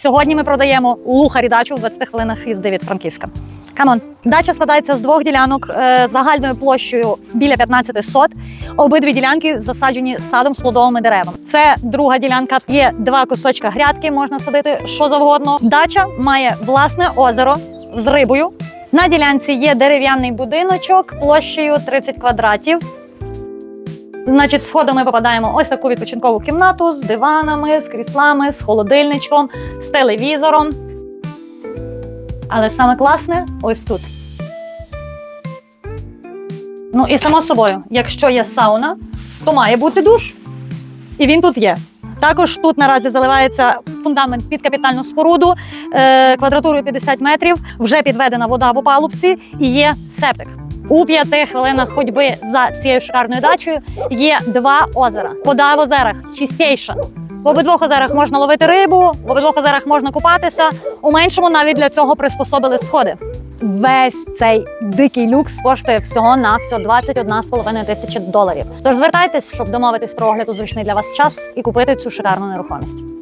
Сьогодні ми продаємо Лухарі дачу в 20 хвилинах їзди від Франківська. Камон. Дача складається з двох ділянок е, загальною площею біля 15 сот. Обидві ділянки засаджені садом з плодовими деревами. Це друга ділянка. Є два кусочка грядки, можна садити що завгодно. Дача має власне озеро з рибою. На ділянці є дерев'яний будиночок площею 30 квадратів. Значить, з ми попадаємо ось таку відпочинкову кімнату з диванами, з кріслами, з холодильничком, з телевізором. Але саме класне ось тут. Ну і само собою, якщо є сауна, то має бути душ. І він тут є. Також тут наразі заливається фундамент під капітальну споруду е, квадратурою 50 метрів. Вже підведена вода в опалубці і є септик. У п'яти хвилинах ходьби за цією шикарною дачею є два озера. Вода в озерах чистіша. В обидвох озерах можна ловити рибу, в обидвох озерах можна купатися. У меншому навіть для цього приспособили сходи. Весь цей дикий люкс коштує всього на всього 21,5 тисячі доларів. Тож звертайтесь, щоб домовитись про огляд у зручний для вас час і купити цю шикарну нерухомість.